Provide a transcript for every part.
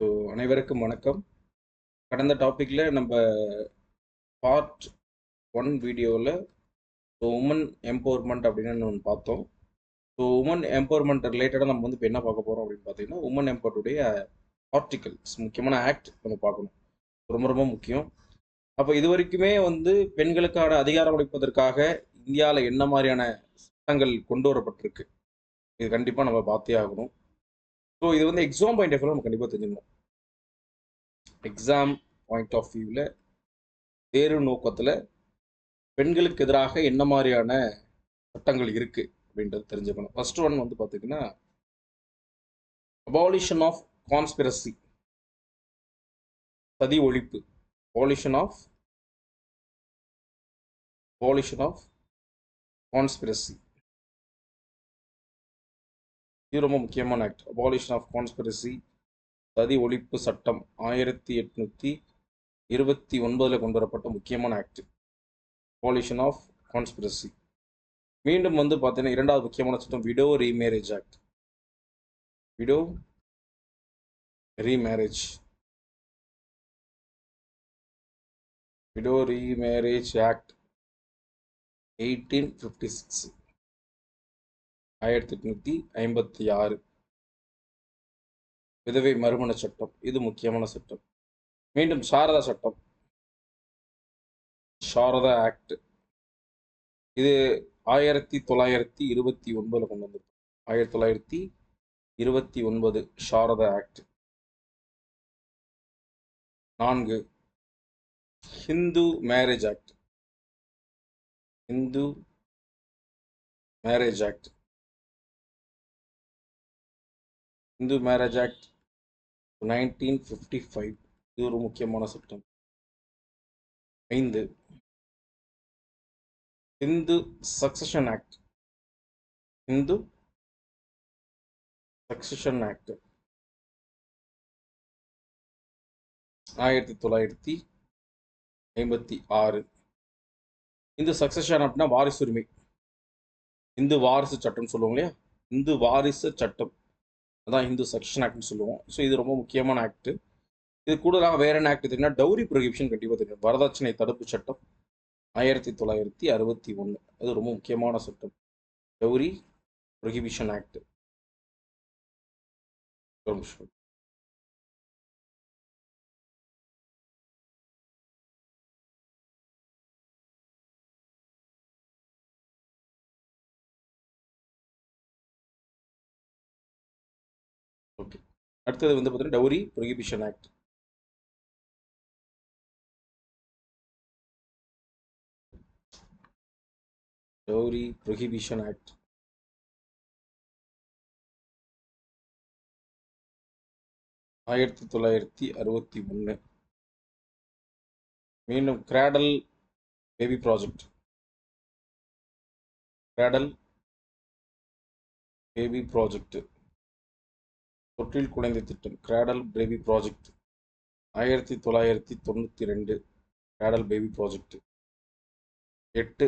So அனைவருக்கும் வணக்கம். கடந்த டாப்பிக்கில் நம்ம பார்ட் ஒன் வீடியோவில் ஸோ உமன் எம்பவர்மெண்ட் அப்படின்னு ஒன்று பார்த்தோம். ஸோ உமன் எம்பவர்மெண்ட் ரிலேட்டடாக நம்ம வந்து இப்போ என்ன பார்க்க போகிறோம் அப்படின்னு பார்த்தீங்கன்னா உமன் எம்பவர்டுடைய ஆர்டிகல்ஸ் முக்கியமான ஆக்ட் நம்ம பார்க்கணும். ரொம்ப ரொம்ப முக்கியம். அப்போ இது வரைக்குமே வந்து பெண்களுக்கான அதிகாரம் அளிப்பதற்காக இந்தியாவில் என்ன மாதிரியான சட்டங்கள் கொண்டு வரப்பட்டிருக்கு? இது கண்டிப்பாக நம்ம பார்த்தே ஆகணும். ஸோ இது வந்து எக்ஸாம் பாயிண்ட் ஆஃப் நம்ம கண்டிப்பாக தெரிஞ்சுக்கணும் எக்ஸாம் பாயிண்ட் ஆஃப் வியூவில் தேர்வு நோக்கத்தில் பெண்களுக்கு எதிராக என்ன மாதிரியான சட்டங்கள் இருக்கு அப்படின்றது தெரிஞ்சுக்கணும். ஃபர்ஸ்ட் ஒன் வந்து பார்த்தீங்கன்னா அபாலிஷன் ஆஃப் கான்ஸ்பிரசி சதி ஒழிப்பு. Abolition of abolition of conspiracy இது ரொம்ப முக்கியமான ஆக்ட் அபாலிஷன் ஆஃப் கான்ஸ்பிரசி சதி ஒழிப்பு சட்டம் ஆயிரத்தி எட்நூற்றி இருபத்தி ஒன்பதில் கொண்டு வரப்பட்ட முக்கியமான ஆக்ட் அபாலிஷன் ஆஃப் கான்ஸ்பிரசி மீண்டும் வந்து பார்த்தீங்கன்னா இரண்டாவது முக்கியமான சட்டம் widow remarriage act widow remarriage widow remarriage act eighteen fifty six ஆயிரத்தி எட்நூத்தி ஐம்பத்தி ஆறு. விதவை மறுமண சட்டம் இது முக்கியமான சட்டம். மீண்டும் சாரதா சட்டம். சாரதா ஆக்ட். இது ஆயிரத்தி தொள்ளாயிரத்தி இருபத்தி ஒன்பதுல கொண்டு வந்தது ஆயிரத்தி தொள்ளாயிரத்தி இருபத்தி ஒன்பது சாரதா ஆக்ட். நான்கு. Hindu marriage act. Hindu marriage act. Hindu marriage act nineteen fifty five. இது ஒரு முக்கியமான சட்டம். ஐந்து. Hindu succession act. Hindu succession act. ஆயிரத்தி தொள்ளாயிரத்தி ஐம்பத்தி ஆறு. இந்து சக்சஷன் அப்படின்னா வாரிசு உரிமை. இந்து வாரிசு சட்டம் சொல்லுவோம் இல்லையா? இந்து வாரிசு சட்டம். அதான் இந்து செக்ஷன் ஆக்ட்னு சொல்லுவோம். ஸோ இது ரொம்ப முக்கியமான ஆக்ட் இது கூடுதலாக வேற என்ன ஆக்ட் தெரியும்னா டவுரி ப்ரொஹிபிஷன் கண்டிப்பாக தெரியும். வரதட்சணை தடுப்பு சட்டம் ஆயிரத்தி தொள்ளாயிரத்தி அறுபத்தி ஒன்று அது ரொம்ப முக்கியமான சட்டம். Dowry prohibition act okay. அடுத்தது வந்து பார்த்தீங்கன்னா dowry prohibition act. Dowry prohibition act. ஆயிரத்தி தொள்ளாயிரத்தி அறுபத்தி ஒன்று மீண்டும் cradle baby project cradle baby project தொற்றில் குழந்தை திட்டம் கிராடல் பேபி ப்ராஜெக்ட் ஆயிரத்தி தொள்ளாயிரத்தி தொண்ணூற்றி ரெண்டு கிராடல் பேபி ப்ராஜெக்ட் எட்டு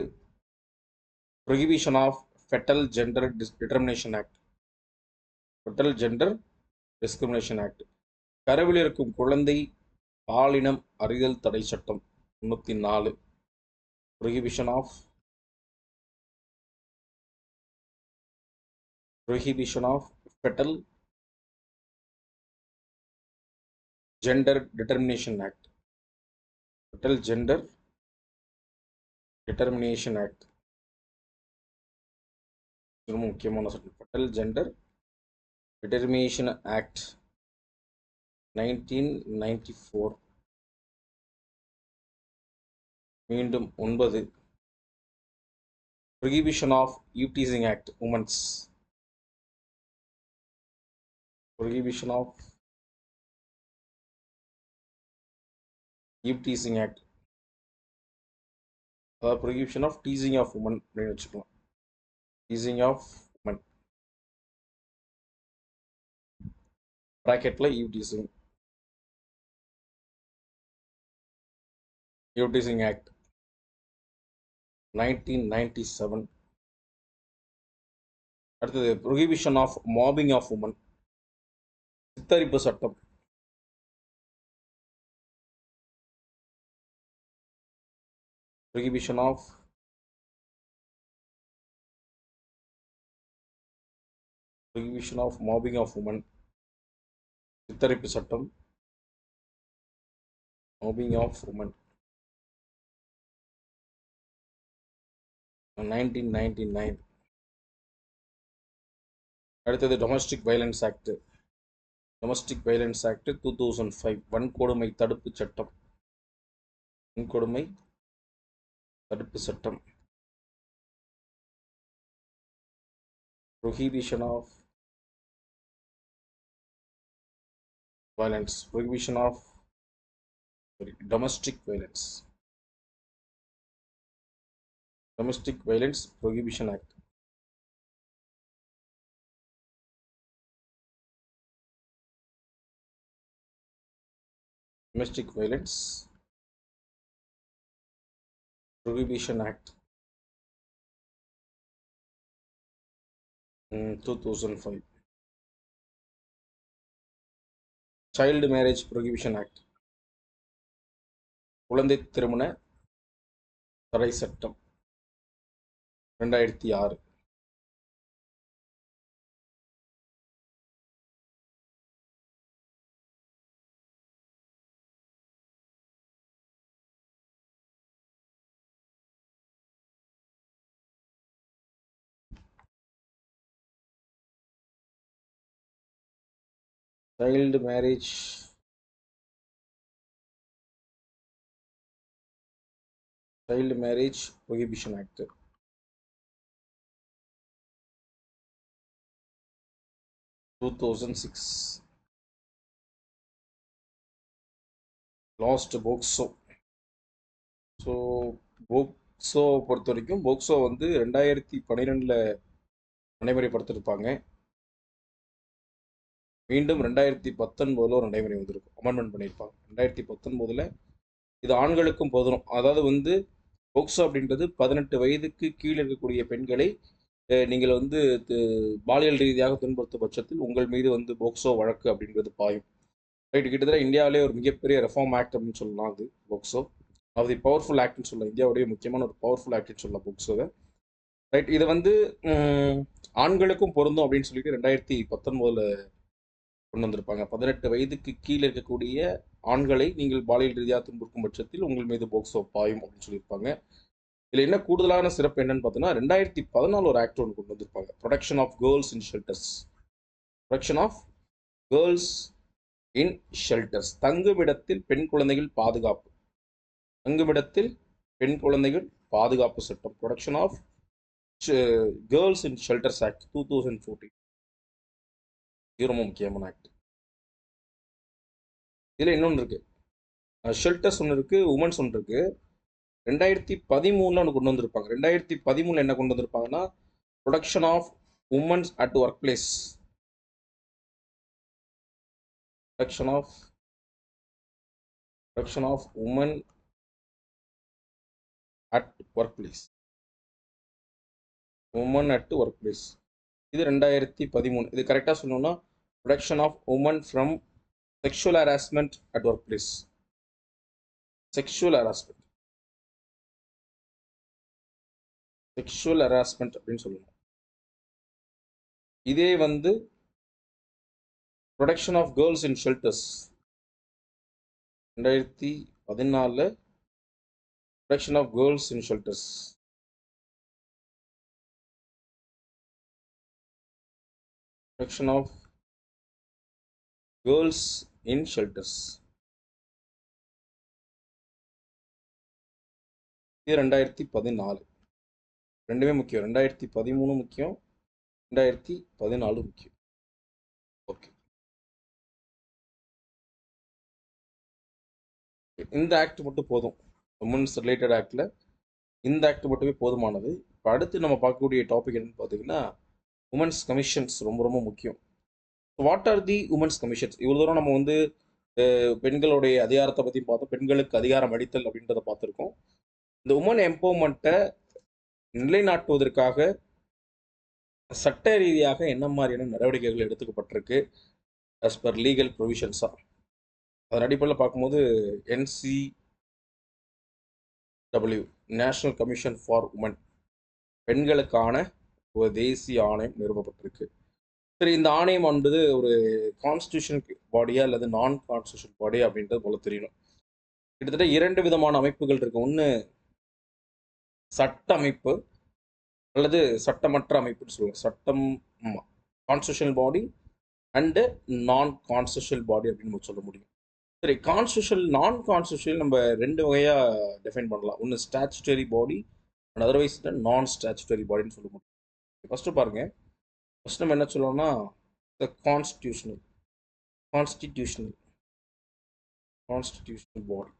prohibition of foetal gender determination act foetal gender discrimination act கருவில் இருக்கும் குழந்தை பாலினம் அறிதல் தடை சட்டம் முன்னூற்றி நாலு. Prohibition of prohibition of foetal gender determination act foetal gender determination act ரொம்ப முக்கியமான சட்டம் foetal gender determination act nineteen ninety four மீண்டும் ஒன்பது. Prohibition of eve teasing act women's prohibition of eve teasing act அதாவது prohibition of teasing of women அப்படின்னு வச்சுக்கலாம் teasing of woman ப்ராக்கெட்டில் eve teasing eve teasing act nineteen ninety seven அடுத்தது prohibition of mapping of women சித்தரிப்பு சட்டம் prohibition of prohibition of mobbing of women சித்தரிப்பு சட்டம் mobbing of women. 1999 அடுத்தது domestic violence act domestic violence act two thousand five வன்கொடுமை தடுப்பு சட்டம். வன்கொடுமை தடுப்பு சட்டம் prohibition of violence prohibition of sorry, domestic violence domestic violence prohibition act domestic violence prohibition act mm, 2005 child marriage prohibition act குழந்தை திருமண தடை சட்டம் ரெண்டாயிரத்தி ஆறு child marriage child marriage prohibition act two thousand six last POCSO so POCSO பொறுத்த வரைக்கும் POCSO வந்து ரெண்டாயிரத்தி பன்னிரெண்டில் நடைமுறைப்படுத்திருப்பாங்க மீண்டும் ரெண்டாயிரத்தி பத்தொன்பதுல ஒரு நடைமுறை வந்திருக்கும். அமெண்ட்மெண்ட் பண்ணியிருப்பாங்க. ரெண்டாயிரத்தி பத்தொன்பதுல இது ஆண்களுக்கும் பொருந்தும் அதாவது வந்து போக்சோ அப்படின்றது பதினெட்டு வயதுக்கு கீழே இருக்கக்கூடிய பெண்களை நீங்கள் வந்து பாலியல் ரீதியாக துன்புறுத்தும் பட்சத்தில் உங்கள் மீது வந்து போக்சோ வழக்கு அப்படின்றது பாயும். ரைட் கிட்டத்தட்ட இந்தியாவிலே ஒரு மிகப்பெரிய ரெஃபார்ம் ஆக்ட் அப்படின்னு சொல்லலாம் அது போக்சோ. அது பவர்ஃபுல் ஆக்ட்னு சொல்லலாம். இந்தியாவுடைய முக்கியமான ஒரு பவர்ஃபுல் ஆக்ட்னு சொல்லலாம் போக்சோவை. ரைட் இது வந்து ஆண்களுக்கும் பொருந்தும் அப்படின்னு சொல்லிட்டு ரெண்டாயிரத்தி பத்தொன்பதுல கொண்டு வந்திருப்பாங்க. பதினெட்டு வயதுக்கு கீழே இருக்கக்கூடிய ஆண்களை நீங்கள் பாலியல் ரீதியாக துன்புறுக்கும் பட்சத்தில் உங்கள் மீது போக்சோ பாயும் அப்படின்னு சொல்லியிருப்பாங்க. இதில் என்ன கூடுதலான சிறப்பு என்னன்னு பார்த்தோன்னா ரெண்டாயிரத்தி பதினாலு ஒரு ஆக்ட் ஒன்று கொண்டு வந்திருப்பாங்க. Protection of girls in shelters protection of girls in shelters தங்குமிடத்தில் பெண் குழந்தைகள் பாதுகாப்பு. தங்குமிடத்தில் பெண் குழந்தைகள் பாதுகாப்பு சட்டம். Protection of girls in shelters act two thousand fourteen இது ரொம்ப முக்கியமான ஆக்ட் இதில் இன்னொன்று இருக்குது ஷெல்டர்ஸ் ஒன்று இருக்குது உமன்ஸ் ஒன்று இருக்குது ரெண்டாயிரத்தி பதிமூணில் ஒன்று கொண்டு வந்திருப்பாங்க. ரெண்டாயிரத்தி பதிமூணில் என்ன கொண்டு வந்திருப்பாங்கன்னா protection of women's at workplace protection of protection of women at workplace women at workplace இது ரெண்டாயிரத்தி பதிமூணு. இது கரெக்டாக சொல்லணும்னா protection of women from sexual harassment at workplace sexual harassment sexual harassment அப்படின்னு சொல்லணும். இதே வந்து protection of girls in shelters ரெண்டாயிரத்தி பதினாலில் protection of girls in shelters protection of girls in shelters. இது ரெண்டாயிரத்தி பதினாலு. ரெண்டுமே முக்கியம். ரெண்டாயிரத்தி பதிமூணு முக்கியம். ரெண்டாயிரத்தி பதினாலு முக்கியம். ஓகே இந்த ஆக்ட் மட்டும் போதும். உமன்ஸ் ரிலேட்டட் ஆக்டில் இந்த ஆக்ட் மட்டுமே போதுமானது. இப்போ அடுத்து நம்ம பார்க்கக்கூடிய டாபிக் என்னன்னு பார்த்தீங்கன்னா உமன்ஸ் கமிஷன்ஸ் ரொம்ப ரொம்ப முக்கியம். What are the women's commissions இவ்வளோ தூரம் நம்ம வந்து பெண்களுடைய அதிகாரத்தை பற்றி பார்த்தோம். பெண்களுக்கு அதிகாரம் அளித்தல் அப்படின்றத பார்த்துருக்கோம். இந்த உமன் எம்பவர்மெண்ட்டை நிலைநாட்டுவதற்காக சட்ட ரீதியாக என்ன மாதிரியான நடவடிக்கைகள் எடுத்துக்கப்பட்டிருக்கு? அஸ் பர் லீகல் ப்ரொவிஷன்ஸாக அதன் அடிப்படையில் பார்க்கும்போது NC W national commission for women பெண்களுக்கான ஒரு தேசிய ஆணையம் நிறுவப்பட்டிருக்கு. சரி இந்த ஆணையம் என்பது ஒரு கான்ஸ்டியூஷன் பாடியா அல்லது நான் கான்ஸ்டியூஷன் பாடியா அப்படின்றது போல தெரியணும். கிட்டத்தட்ட இரண்டு விதமான அமைப்புகள் இருக்கு. ஒன்று சட்ட அமைப்பு அல்லது சட்டமற்ற அமைப்புன்னு சொல்லுவாங்க. சட்டம் constitutional body and non constitutional body அப்படின்னு நம்ம சொல்ல முடியும். சரி கான்ஸ்டியூஷன் நான் கான்ஸ்டியூஷன் நம்ம ரெண்டு வகையாக டிஃபைன் பண்ணலாம். ஒன்று statutory body and otherwise non statutory பாடின்னு சொல்ல முடியும். ஃபஸ்ட்டு பாருங்கள் ஃபஸ்ட் நம்ம என்ன சொல்லணும்னா the constitutional constitutional constitutional body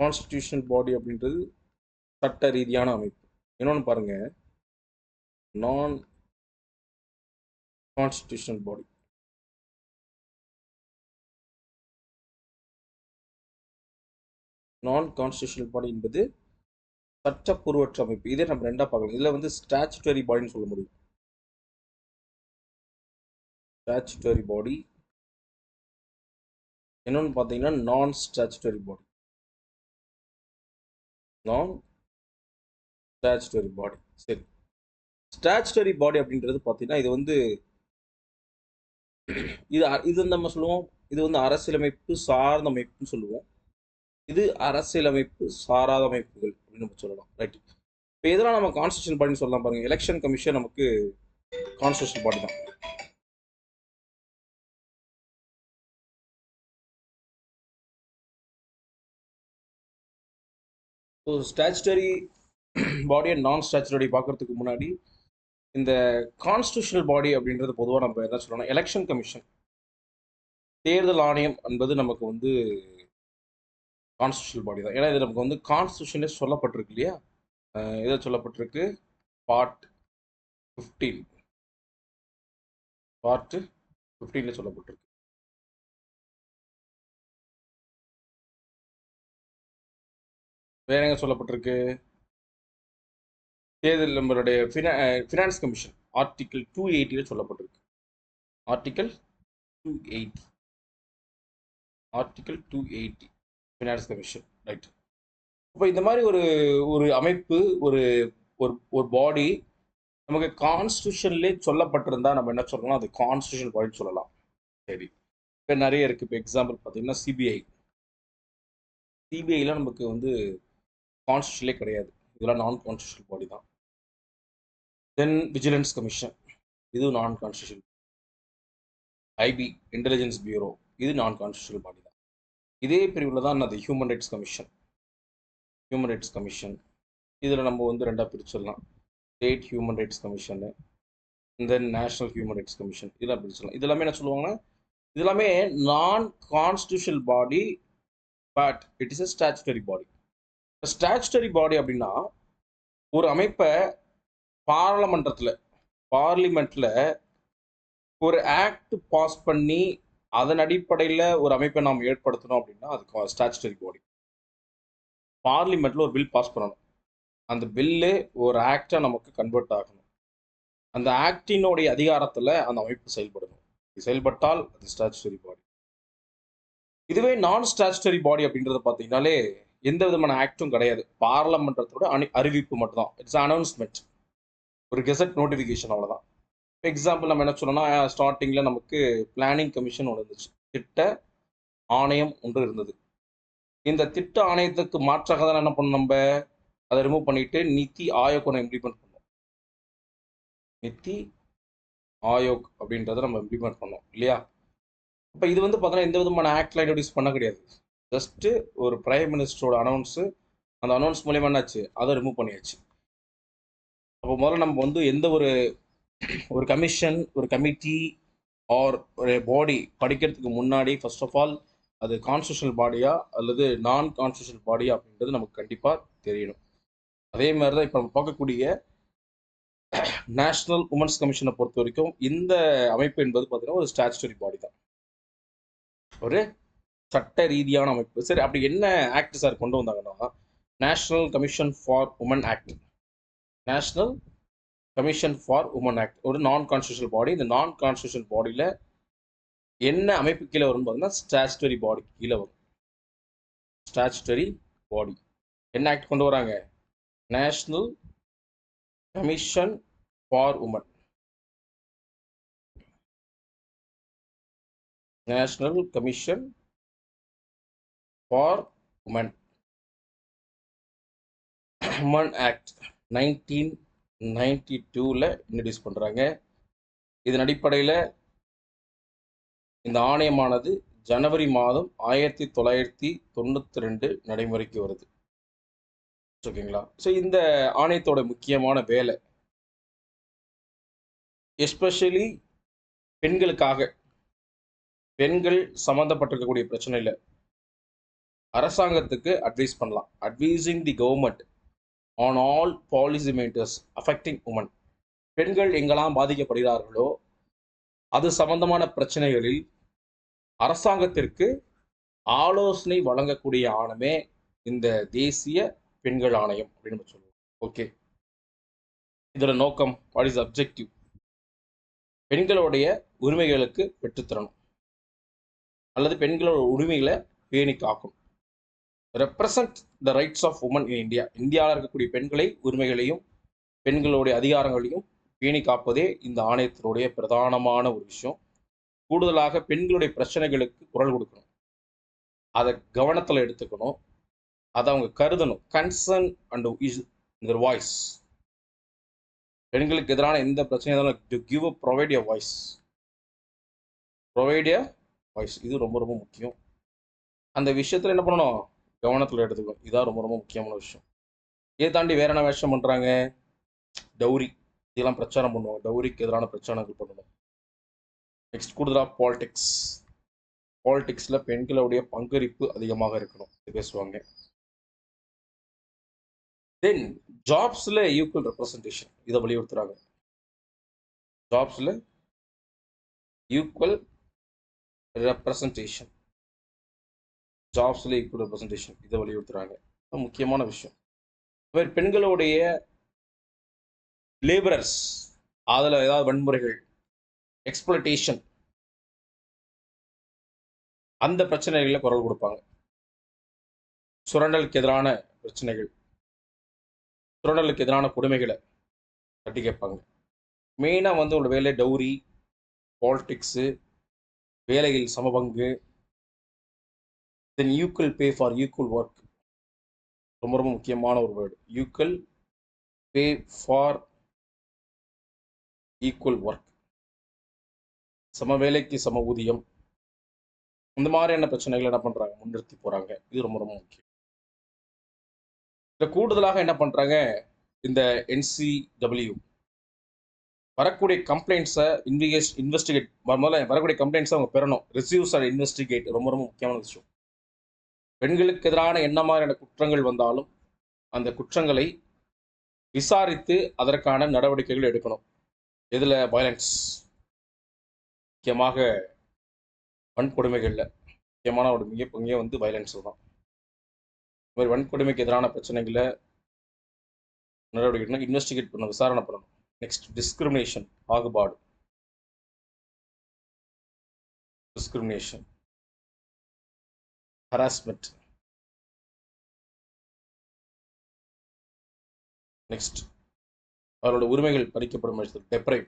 constitutional body அப்படின்றது சட்ட ரீதியான அமைப்பு. இன்னொன்று பாருங்க. நான் கான்ஸ்டியூஷனல் பாடி நான் கான்ஸ்டியூஷனல் பாடி என்பது சட்டப்பூர்வற்ற அமைப்பு. இதே நம்ம ரெண்டா பார்க்கலாம். இதில் வந்து ஸ்டாச்சுட்டரி பாடின்னு சொல்ல முடியும். ஸ்டாச்சுட்டரி பாடி என்னன்னு பார்த்தீங்கன்னா நான் ஸ்டாச்சுட்டரி பாடி நான் ஸ்டாச்சுட்டரி பாடி சரி. ஸ்டாச்சுட்டரி பாடி அப்படின்றது பார்த்தீங்கன்னா இது வந்து இது இது நம்ம சொல்லுவோம். இது வந்து அரசியலமைப்பு சார்ந்த அமைப்புன்னு சொல்லுவோம். இது அரசியலமைப்பு சாராத அமைப்புகள். அப்படின்னு நம்ம சொல்லலாம் ரைட் இப்போ இதெல்லாம் நம்ம கான்ஸ்டியூஷன் பாடின்னு சொல்லலாம் பாருங்க. எலெக்ஷன் கமிஷன் நமக்கு கான்ஸ்டியூஷன் பாடி தான். So statutory body and non statutory பார்க்கறதுக்கு முன்னாடி இந்த கான்ஸ்டியூஷனல் பாடி அப்படின்றது பொதுவாக நம்ம என்ன சொல்லணும் எலெக்ஷன் கமிஷன் தேர்தல் ஆணையம் என்பது நமக்கு வந்து கான்ஸ்டியூஷனல் பாடி தான். ஏன்னா இது நமக்கு வந்து கான்ஸ்டியூஷனே சொல்லப்பட்டிருக்கு இல்லையா? அஹ் இதை சொல்லப்பட்டிருக்கு பார்ட் ஃபிஃப்டீன் பார்ட் ஃபிஃப்டீனில் சொல்லப்பட்டிருக்கு. வேற எங்க சொல்லப்பட்டிருக்கு? தேர்தல் நம்மளுடைய ஃபினான்ஸ் கமிஷன் ஆர்டிக்கிள் டூ எயிட்டியில் சொல்லப்பட்டிருக்கு. Article two eighty article two eighty finance commission right இப்போ இந்த மாதிரி ஒரு ஒரு அமைப்பு ஒரு ஒரு ஒரு பாடி நமக்கு கான்ஸ்டியூஷன்லேயே சொல்லப்பட்டிருந்தா நம்ம என்ன சொல்லலாம்? அது கான்ஸ்டியூஷன் பாடின்னு சொல்லலாம். சரி. இப்போ நிறைய இருக்குது இப்போ எக்ஸாம்பிள் பார்த்தீங்கன்னா சிபிஐ சிபிஐலாம் நமக்கு வந்து கான்ஸ்டியூஷன்லே கிடையாது. இதெல்லாம் நான் கான்ஸ்டியூஷன் பாடி தான். தென் விஜிலன்ஸ் கமிஷன் இதுவும் நான் கான்ஸ்டியூஷன் ஐபி இன்டெலிஜென்ஸ் பியூரோ இது நான் கான்ஸ்டியூஷன் பாடி தான். இதே பிரிவில் தான் அது human rights commission human rights commission இதில் நம்ம வந்து ரெண்டாக பிரிச்சிடலாம். State human rights commission then national human rights commission இதெல்லாம் பிரிச்சிடலாம். இது எல்லாமே என்ன சொல்லுவாங்கன்னா இது எல்லாமே non constitutional body but it is a statutory body statutory body அப்படின்னா ஒரு அமைப்பை பாராளுமன்றத்தில் பார்லிமெண்ட்டில் ஒரு ஆக்ட் பாஸ் பண்ணி அதன் அடிப்படையில் ஒரு அமைப்பை நாம் ஏற்படுத்தணும் அப்படின்னா அதுக்கு ஸ்டாச்சுட்டரி பாடி பார்லிமெண்ட்டில் ஒரு பில் பாஸ் பண்ணணும். அந்த பில்லு ஒரு ஆக்டாக நமக்கு கன்வெர்ட் ஆகணும். அந்த ஆக்டினுடைய அதிகாரத்தில் அந்த அமைப்பு செயல்படணும். இது செயல்பட்டால் அது ஸ்டாச்சுட்டரி பாடி இதுவே நான் ஸ்டாச்சுட்டரி பாடி அப்படின்றத பார்த்தீங்கன்னாலே எந்த விதமான ஆக்டும் கிடையாது. பார்லமெண்டத்தோட அணி அறிவிப்பு மட்டும்தான். இட்ஸ் அனௌன்ஸ்மெண்ட் ஒரு கெசட் நோட்டிஃபிகேஷன் அவ்வளோதான் எக்ஸாம்பிள் நம்ம என்ன சொல்லணும்னா ஸ்டார்டிங்கில் நமக்கு பிளானிங் கமிஷன் ஒன்று இருந்துச்சு. திட்ட ஆணையம் ஒன்று இருந்தது. இந்த திட்ட ஆணையத்துக்கு மாற்றாக தான் என்ன பண்ணணும் நம்ம? அதை ரிமூவ் பண்ணிட்டு நித்தி ஆயோக் ஒன்று இம்ப்ளிமெண்ட் பண்ணோம் நித்தி ஆயோக் அப்படின்றத நம்ம இம்ப்ளிமெண்ட் பண்ணோம் இல்லையா? அப்போ இது வந்து பார்த்தோன்னா எந்த விதமான ஆக்ட்லாம் இன்ட்ரடியூஸ் பண்ண கிடையாது. ஜஸ்ட்டு ஒரு பிரைம் மினிஸ்டரோட அனௌன்ஸு அந்த அனௌன்ஸ் மூலியமா என்னாச்சு? அதை ரிமூவ் பண்ணியாச்சு. அப்போ முதல்ல நம்ம வந்து எந்த ஒரு ஒரு கமிஷன் ஒரு கமிட்டி ஆர் ஒரு பாடி படிக்கிறதுக்கு முன்னாடி ஃபர்ஸ்ட் ஆஃப் ஆல் அது கான்ஸ்டியூஷனல் பாடியா அல்லது நான் கான்ஸ்டியூஷனல் பாடியா அப்படின்றது நமக்கு கண்டிப்பாக தெரியணும். அதே மாதிரி தான் இப்போ நம்ம பார்க்கக்கூடிய நேஷனல் உமன்ஸ் கமிஷனை பொறுத்த வரைக்கும் இந்த அமைப்பு என்பது பார்த்தீங்கன்னா ஒரு ஸ்டாச்சுரி பாடி தான். ஒரு சட்ட ரீதியான அமைப்பு. சரி அப்படி என்ன ஆக்ட் சார் கொண்டு வந்தாங்கன்னா national commission for women act national commission for women act ஒரு நான் கான்ஸ்டியூஷனல் பாடி இந்த நான் கான்ஸ்டியூஷனல் பாடியில் என்ன அமைப்பு கீழே வரும் பார்த்தீங்கன்னா ஸ்டாச்சுட்டரி பாடி கீழே வரும். ஸ்டாச்சுட்டரி பாடி என்ன ஆக்ட் கொண்டு வராங்க? National commission for women national commission for women women act nineteen ninety டூவில் இன்ட்ரடியூஸ் பண்ணுறாங்க இதன் அடிப்படையில் இந்த ஆணையமானது ஜனவரி மாதம் ஆயிரத்தி தொள்ளாயிரத்தி தொண்ணூற்றி ரெண்டு நடைமுறைக்கு வருது. ஓகேங்களா? ஸோ இந்த ஆணையத்தோட முக்கியமான வேலை எஸ்பெஷலி பெண்களுக்காக பெண்கள் சம்மந்தப்பட்டிருக்கக்கூடிய பிரச்சனையில் அரசாங்கத்துக்கு அட்வைஸ் பண்ணலாம். Advising the government on all policy matters affecting women பெண்கள் எங்கெல்லாம் பாதிக்கப்படுகிறார்களோ அது சம்பந்தமான பிரச்சனைகளில் அரசாங்கத்திற்கு ஆலோசனை வழங்கக்கூடிய ஆணமே இந்த தேசிய பெண்கள் ஆணையம் அப்படின்னு நம்ம சொல்லுவோம். ஓகே இதோட நோக்கம் வாட் இஸ் அப்ஜெக்டிவ் பெண்களுடைய உரிமைகளுக்கு பெற்றுத்தரணும் அல்லது பெண்களோட உரிமைகளை பேணி காக்கும் represent the rights of women in India இந்தியாவில் இருக்கக்கூடிய பெண்களை உரிமைகளையும் பெண்களுடைய அதிகாரங்களையும் பேணி காப்பதே இந்த ஆணையத்தினுடைய பிரதானமான ஒரு விஷயம். கூடுதலாக பெண்களுடைய பிரச்சனைகளுக்கு குரல் கொடுக்கணும். அதை கவனத்தில் எடுத்துக்கணும். அதை அவங்க கருதணும். கன்சர்ன் அண்ட் இஸ் இந்த வாய்ஸ் பெண்களுக்கு எதிரான எந்த பிரச்சனையும் to give a provide a voice provide a voice இது ரொம்ப ரொம்ப முக்கியம். அந்த விஷயத்தில் என்ன பண்ணணும்? கவனத்தில் எடுத்துக்கணும் இதான் ரொம்ப ரொம்ப முக்கியமான விஷயம். இதை தாண்டி வேற என்ன விஷயம் பண்ணுறாங்க டௌரி. இதெல்லாம் பிரச்சாரம் பண்ணுவாங்க. டௌரிக்கு எதிரான பிரச்சாரங்கள் பண்ணணும். நெக்ஸ்ட் கூடுதலாக பாலிடிக்ஸ் பாலிடிக்ஸில் பெண்களுடைய பங்களிப்பு அதிகமாக இருக்கணும். இது பேசுவாங்க. தென் ஜாப்ஸில் ஈக்குவல் ரெப்ரசன்டேஷன் இதை வலியுறுத்துறாங்க. ஜாப்ஸில் ஈக்குவல் ரெப்ரசன்டேஷன் ஜாப்ஸ்லேயே ஈக்குவல் ப்ரெசன்டேஷன் இதை வலியுறுத்துறாங்க. முக்கியமான விஷயம். மாதிரி பெண்களுடைய லேபரர்ஸ் அதில் ஏதாவது வன்முறைகள் எக்ஸ்பிளட்டேஷன் அந்த பிரச்சனைகளில் குரல் கொடுப்பாங்க. சுரண்டலுக்கு எதிரான பிரச்சனைகள் சுரண்டலுக்கு எதிரான கொடுமைகளை தட்டி கேட்பாங்க. மெயினாக வந்து உங்களோட வேலை டௌரி பாலிட்டிக்ஸு வேலையில் சமபங்கு then equal pay for equal work ரொம்ப ரொம்ப முக்கியமான ஒரு word equal pay for equal work சம வேலைக்கு சம ஊதியம். இந்த மாதிரியான பிரச்சனைகள் என்ன பண்ணுறாங்க முன்னிறுத்தி போகிறாங்க இது ரொம்ப ரொம்ப முக்கியம். இதில் கூடுதலாக என்ன பண்ணுறாங்க இந்த என்சிடபிள்யூ வரக்கூடிய கம்ப்ளைண்ட்ஸை இன்வெஸ்ட் இன்வெஸ்டிகேட் முதல்ல வரக்கூடிய கம்ப்ளைண்ட்ஸை அவங்க பெறணும். ரிசீவ்ஸ் அண்ட் இன்வெஸ்டிகேட் ரொம்ப ரொம்ப முக்கியமான விஷயம். பெண்களுக்கு எதிரான என்ன மாதிரியான குற்றங்கள் வந்தாலும் அந்த குற்றங்களை விசாரித்து அதற்கான நடவடிக்கைகள் எடுக்கணும். இதில் வயலன்ஸ் முக்கியமாக வன்கொடுமைகளில். முக்கியமான ஒரு மிக பங்கே வந்து வயலன்ஸ் தான். இந்த மாதிரி வன்கொடுமைக்கு எதிரான பிரச்சனைகளை நடவடிக்கை இன்வெஸ்டிகேட் பண்ண விசாரணை பண்ணணும். நெக்ஸ்ட் டிஸ்கிரிமினேஷன் பாகுபாடு. டிஸ்கிரிமினேஷன் ஹராஸ்மெண்ட் நெக்ஸ்ட் அவரோட உரிமைகள் பறிக்கப்படும் பட்சத்தில் டெப்ரைவ்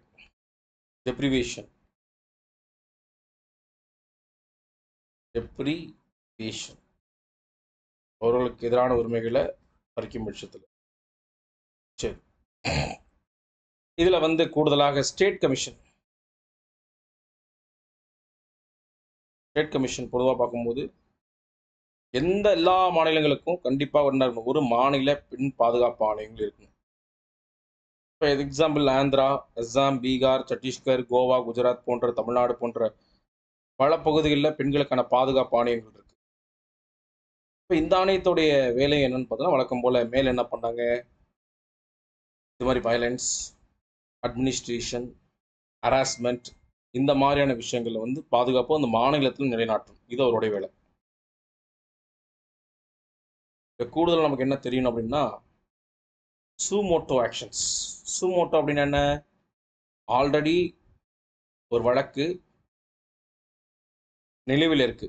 டெப்ரிவேஷன் டெப்ரிவேஷன் அவர்களுக்கு எதிரான உரிமைகளை பறிக்கும் பட்சத்தில். சரி. இதில் வந்து கூடுதலாக ஸ்டேட் கமிஷன் ஸ்டேட் கமிஷன் பொதுவாக பார்க்கும்போது எந்த எல்லா மாநிலங்களுக்கும் கண்டிப்பாக ஒன்றா ஒரு மாநில பெண் பாதுகாப்பு ஆணையங்கள் இருக்கணும். இப்போ எக்ஸாம்பிள் ஆந்திரா அஸ்ஸாம் பீகார் சத்தீஸ்கர் கோவா குஜராத் போன்ற தமிழ்நாடு போன்ற பல பகுதிகளில் பெண்களுக்கான பாதுகாப்பு ஆணையங்கள் இருக்கு. இப்போ இந்த ஆணையத்துடைய வேலை என்னன்னு பார்த்தோன்னா வழக்கம் போல் மேல் என்ன பண்ணாங்க? இது மாதிரி வயலன்ஸ் அட்மினிஸ்ட்ரேஷன் ஹராஸ்மெண்ட் இந்த மாதிரியான விஷயங்களை வந்து பாதுகாப்பு அந்த மாநிலத்தில் நிலைநாட்டும் இது அவருடைய வேலை. கூடுதல் நமக்கு என்ன தெரியணும் அப்படின்னா சூமோட்டோ ஆக்ஷன்ஸ் சூமோட்டோ அப்படின்னா என்ன? ஆல்ரெடி ஒரு வழக்கு நிலுவில் இருக்கு.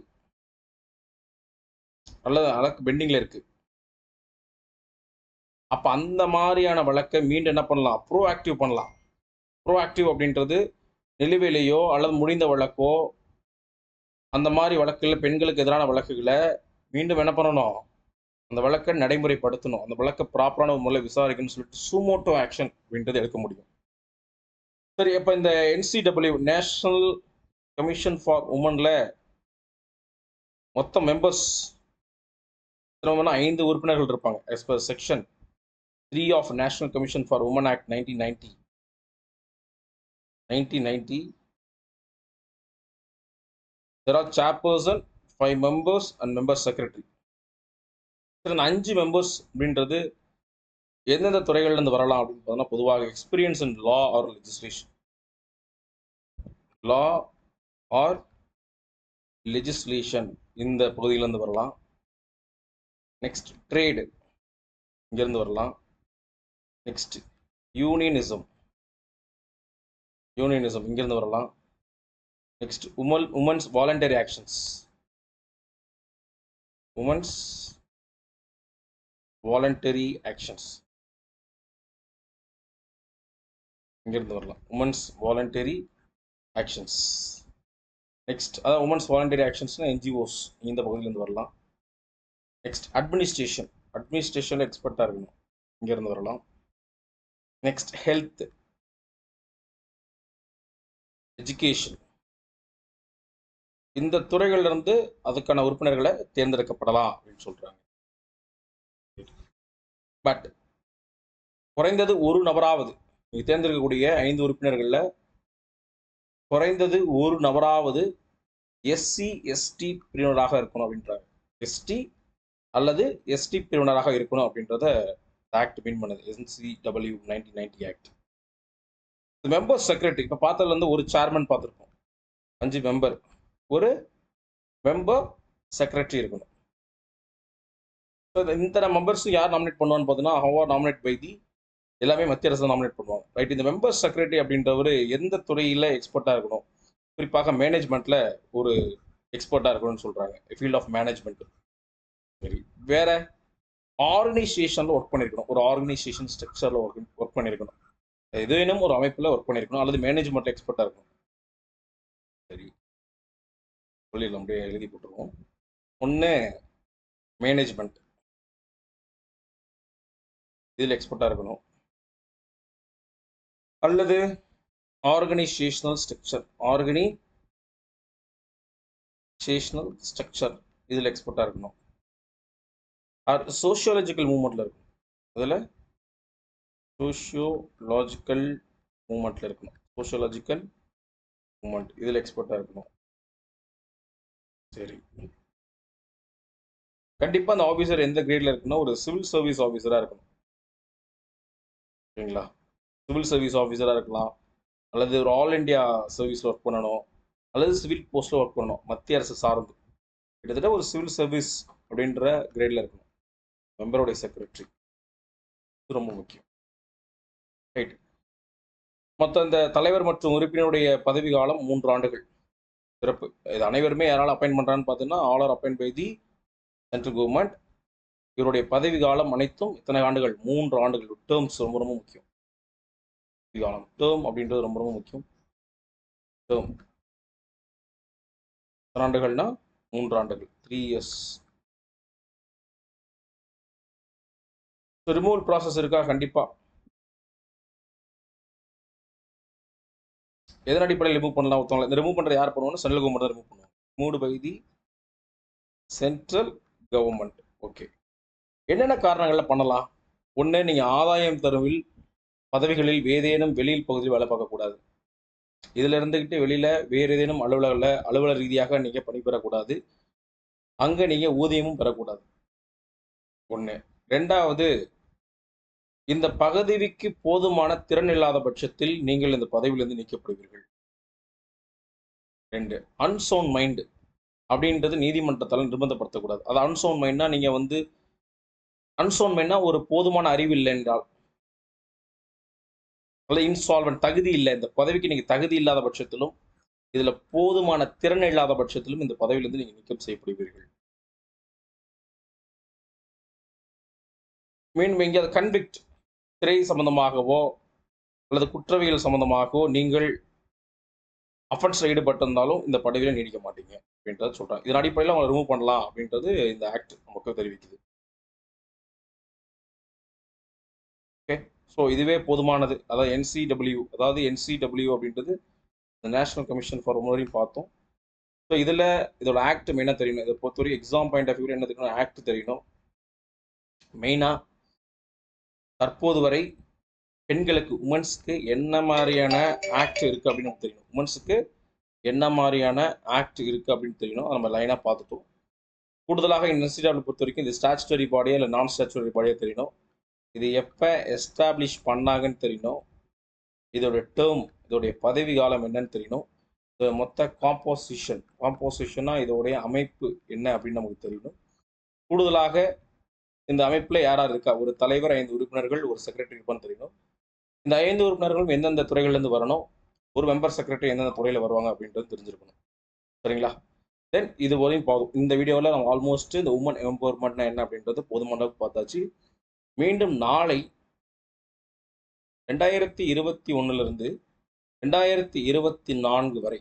அல்லது வழக்கு பெண்டிங்கில் இருக்குது அப்போ அந்த மாதிரியான வழக்கை மீண்டும் என்ன பண்ணலாம்? ப்ரோ ஆக்டிவ் பண்ணலாம். ப்ரோ ஆக்டிவ் அப்படின்றது நிலுவையிலேயோ அல்லது முடிந்த வழக்கோ அந்த மாதிரி வழக்குகளில் பெண்களுக்கு எதிரான வழக்குகளை மீண்டும் என்ன பண்ணணும்? அந்த வழக்கை நடைமுறைப்படுத்தணும். அந்த வழக்கை ப்ராப்பரான ஒரு முறையில் விசாரிக்கணும்னு சொல்லிட்டு சுமோட்டோ ஆக்ஷன் அப்படின்றது எடுக்க முடியும். சரி இப்போ இந்த என்சிடபிள்யூ நேஷனல் கமிஷன் ஃபார் உமனில் மொத்த மெம்பர்ஸ் ஐந்து உறுப்பினர்கள் இருப்பாங்க. As per section three of national commission for women act nineteen ninety nineteen ninety there are chairperson five members and member secretary இந்த அஞ்சு மெம்பர்ஸ் அப்படின்றது எந்தெந்த துறைகள்லேருந்து வரலாம் அப்படின்னு பார்த்தோம்னா பொதுவாக experience in law or legislation law or legislation இந்த பகுதியிலேருந்து வரலாம். நெக்ஸ்ட் ட்ரேடு இங்கேருந்து வரலாம். நெக்ஸ்ட் யூனியனிசம் யூனியனிசம் இங்கேருந்து வரலாம். Next women women's voluntary actions women's voluntary actions இங்கேருந்து வரலாம். உமன்ஸ் வாலண்டரி ஆக்ஷன்ஸ் நெக்ஸ்ட் அதாவது உமன்ஸ் வாலண்டரி ஆக்ஷன்ஸ்னால் என்ஜிஓஸ் இந்த பகுதியிலேருந்து வரலாம். நெக்ஸ்ட் அட்மினிஸ்ட்ரேஷன் அட்மினிஸ்ட்ரேஷனில் எக்ஸ்பர்ட்டாக இருக்கணும். இங்கேருந்து வரலாம். நெக்ஸ்ட் ஹெல்த் எஜுகேஷன் இந்த துறைகளிலிருந்து அதுக்கான உறுப்பினர்களை தேர்ந்தெடுக்கப்படலாம் அப்படின்னு சொல்கிறாங்க பட் குறைந்தது ஒரு நபராவது நீங்கள் தேர்ந்தெடுக்கக்கூடிய ஐந்து உறுப்பினர்களில் குறைந்தது ஒரு நபராவது எஸ்சி எஸ்டி பிரிவினராக இருக்கணும் அப்படின்றாங்க. எஸ்டி அல்லது எஸ்டி பிரிவினராக இருக்கணும் அப்படின்றத ஆக்ட் மீன் பண்ணுது. NCW nineteen ninety act member secretary இப்போ பார்த்ததுல இருந்து ஒரு சேர்மன் பார்த்துருக்கோம் அஞ்சு மெம்பர் ஒரு மெம்பர் செக்ரட்டரி இருக்கணும். ஸோ இந்த மெம்பர்ஸும் யார் நாமினேட் பண்ணுவான்னு பார்த்தீங்கன்னா ஹவா நாமினேட் பை தி எல்லாமே மத்திய அரசு நாமினேட் பண்ணுவாங்க. ரைட் இந்த மெம்பர்ஸ் செக்ரட்டரி அப்படின்றவர் எந்த துறையில் எக்ஸ்பர்ட்டாக இருக்கணும்? குறிப்பாக மேனேஜ்மெண்ட்டில் ஒரு எக்ஸ்பர்ட்டாக இருக்கணும்னு சொல்கிறாங்க ஃபீல்ட் ஆஃப் மேனேஜ்மெண்ட் சரி வேற ஆர்கனைசேஷனில் ஒர்க் பண்ணியிருக்கணும் ஒரு ஆர்கனைசேஷன் ஸ்ட்ரக்சரில் ஒர்க் ஒர்க் பண்ணியிருக்கணும் ஏதேனும் ஒரு அமைப்பில் ஒர்க் பண்ணியிருக்கணும் அல்லது மேனேஜ்மெண்ட்டில் எக்ஸ்பர்ட்டாக இருக்கணும். சரி. சொல்லிடலாம் அப்படியே எழுதி போட்டுருவோம். ஒன்று மேனேஜ்மெண்ட் இதில் எக்ஸ்பர்ட்டாக இருக்கணும். அல்லது ஆர்கனைசேஷனல் ஸ்ட்ரக்சர் ஆர்கனைசேஷனல் ஸ்ட்ரக்சர் இதில் எக்ஸ்பர்ட்டாக இருக்கணும். ஆர் சோஷியாலஜிக்கல் மூமெண்ட்டில் இருக்கணும். அதில் சோஷியோலாஜிக்கல் மூமெண்ட்டில் இருக்கணும். சோஷியோலாஜிக்கல் மூமெண்ட் இதில் எக்ஸ்பர்ட்டாக இருக்கணும். சரி. கண்டிப்பாக அந்த ஆஃபீஸர் எந்த கிரேடில் இருக்குன்னா ஒரு சிவில் சர்வீஸ் ஆஃபீஸராக இருக்கணும். ஓகேங்களா சிவில் சர்வீஸ் ஆஃபீஸராக இருக்கலாம். அல்லது ஒரு ஆல் இண்டியா சர்வீஸில் ஒர்க் பண்ணணும். அல்லது சிவில் போஸ்ட்டில் ஒர்க் பண்ணணும். மத்திய அரசு சார்ந்து. கிட்டத்தட்ட ஒரு சிவில் சர்வீஸ் அப்படின்ற கிரேடில் இருக்கணும். மெம்பருடைய செக்ரட்டரி இது ரொம்ப முக்கியம். ரைட் மொத்தம் இந்த தலைவர் மற்றும் உறுப்பினருடைய பதவி காலம் மூன்று ஆண்டுகள். சிறப்பு. இது அனைவருமே யாரால் அப்பாயின் பண்ணுறான்னு பார்த்தீங்கன்னா all are appoint by the central government இவருடைய பதவி காலம் அனைத்தும் இத்தனை ஆண்டுகள் மூன்று ஆண்டுகள் டேர்ம்ஸ் ரொம்ப ரொம்ப முக்கியம். பதவி காலம் டேர்ம் அப்படின்றது ரொம்ப ரொம்ப முக்கியம். டேர்ம் இத்தனை ஆண்டுகள்னா? மூன்று ஆண்டுகள் த்ரீ இயர்ஸ் ரிமூவல் ப்ராசஸ் இருக்கா? கண்டிப்பா. எதன் அடிப்படையில் ரிமூவ் பண்ணலாம் ஒருத்தவங்களை? இந்த ரிமூவ் பண்ணுறது யார் பண்ணுவோம்னா சென்ட்ரல் கவர்மெண்ட் தான் ரிமூவ் பண்ணுவாங்க. Moved by the central government okay என்னென்ன காரணங்களில் பண்ணலாம்? ஒன்று நீங்கள் ஆதாயம் தருவில் பதவிகளில் ஏதேனும் வெளியில் பகுதியில் வேலை பார்க்கக்கூடாது. இதில் இருந்துக்கிட்டு வெளியில் வேறு ஏதேனும் அலுவலகில் அலுவலர் ரீதியாக நீங்கள் பணிபெறக்கூடாது அங்கே நீங்கள் ஊதியமும் பெறக்கூடாது. ஒன்று ரெண்டாவது இந்த பகுதிக்கு போதுமான திறன் இல்லாத பட்சத்தில் நீங்கள் இந்த பதவியிலிருந்து நீக்கப்படுவீர்கள். ரெண்டு அன்சோன் மைண்டு அப்படின்றது நீதிமன்றத்தால் நிர்பந்தப்படுத்தக்கூடாது. அது அன்சோன் மைண்ட்னா நீங்கள் வந்து அன்சோன்மெண்ட்னா ஒரு போதுமான அறிவு இல்லை என்றால் அல்லது இன்சால்வன் தகுதி இல்லை. இந்த பதவிக்கு நீங்கள் தகுதி இல்லாத பட்சத்திலும் இதில் போதுமான திறன் இல்லாத பட்சத்திலும் இந்த பதவியிலிருந்து நீங்கள் நீக்கம் செய்யப்படுவீர்கள். மீண்டும் எங்கேயாவது கன்விக்ட் திரை சம்பந்தமாகவோ அல்லது குற்றவியல் சம்பந்தமாகவோ நீங்கள் அஃபென்ஸில் ஈடுபட்டிருந்தாலும் இந்த பதவியில் நீடிக்க மாட்டீங்க அப்படின்றத சொல்கிறாங்க இதன் அடிப்படையில் அவங்களை ரிமூவ் பண்ணலாம் அப்படின்றது இந்த ஆக்ட் நமக்கு தெரிவிக்குது. ஸோ இதுவே போதுமானது. அதாவது என்சிடபிள்யூ அதாவது என்சிடபிள்யூ அப்படின்றது இந்த நேஷனல் கமிஷன் ஃபார் முறையும் பார்த்தோம். ஸோ இதில் இதோட ஆக்ட் மெயினாக தெரியணும். இதை பொறுத்தவரைக்கும் எக்ஸாம் பாயிண்ட் ஆஃப் வியூ என்ன தெரியணும் ஆக்ட் தெரியணும். மெயினாக தற்போது வரை பெண்களுக்கு உமன்ஸ்க்கு என்ன மாதிரியான ஆக்ட் இருக்குது அப்படின்னு நமக்கு தெரியணும். உமன்ஸுக்கு என்ன மாதிரியான ஆக்ட் இருக்குது அப்படின்னு தெரியணும். அதை நம்ம லைனாக பார்த்துட்டோம். கூடுதலாக இந்த பொறுத்த வரைக்கும் இந்த ஸ்டாச்சுட்டரி பாடியா இல்லை நான் ஸ்டாச்சுட்டரி பாடியா தெரியணும். இது எப்போ எஸ்டாப்ளிஷ் பண்ணாங்கன்னு தெரியணும். இதோட டேர்ம் இதோடைய பதவி காலம் என்னன்னு தெரியணும். இதோட மொத்த காம்போசிஷன் காம்போசிஷனாக இதோடைய அமைப்பு என்ன அப்படின்னு நமக்கு தெரியணும். கூடுதலாக இந்த அமைப்பில் யார் யார் இருக்கா? ஒரு தலைவர் ஐந்து உறுப்பினர்கள் ஒரு செக்ரட்டரி இருப்பான்னு தெரியணும். இந்த ஐந்து உறுப்பினர்களும் எந்தெந்த துறைகள்லேருந்து வரணும்? ஒரு மெம்பர் செக்ரட்டரி எந்தெந்த துறையில் வருவாங்க அப்படின்றது தெரிஞ்சிருக்கணும். சரிங்களா? தென் இது வரையும் பார்க்கும் இந்த வீடியோவில் நம்ம ஆல்மோஸ்ட் இந்த உமன் எம்பவர்மெண்ட்னா என்ன அப்படின்றது போதுமான அளவுக்கு பார்த்தாச்சு. மீண்டும் நாளை ரெண்டாயிரத்தி இருபத்தி ஒன்றுலேருந்து ரெண்டாயிரத்தி இருபத்தி நான்கு வரை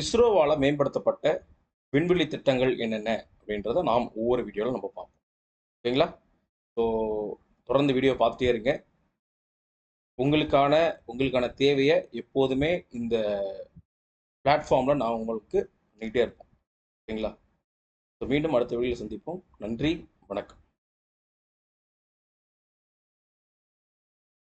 இஸ்ரோவால் மேம்படுத்தப்பட்ட விண்வெளி திட்டங்கள் என்னென்ன அப்படின்றத நாம் ஒவ்வொரு வீடியோவில் நம்ம பார்ப்போம். ஓகேங்களா ஸோ தொடர்ந்து வீடியோ பார்த்துட்டே இருங்க. உங்களுக்கான உங்களுக்கான தேவையை எப்போதுமே இந்த பிளாட்ஃபார்மில் நான் உங்களுக்கு பண்ணிக்கிட்டே இருப்போம். ஓகேங்களா ஸோ மீண்டும் அடுத்த வீடியோவில் சந்திப்போம். நன்றி வணக்கம்.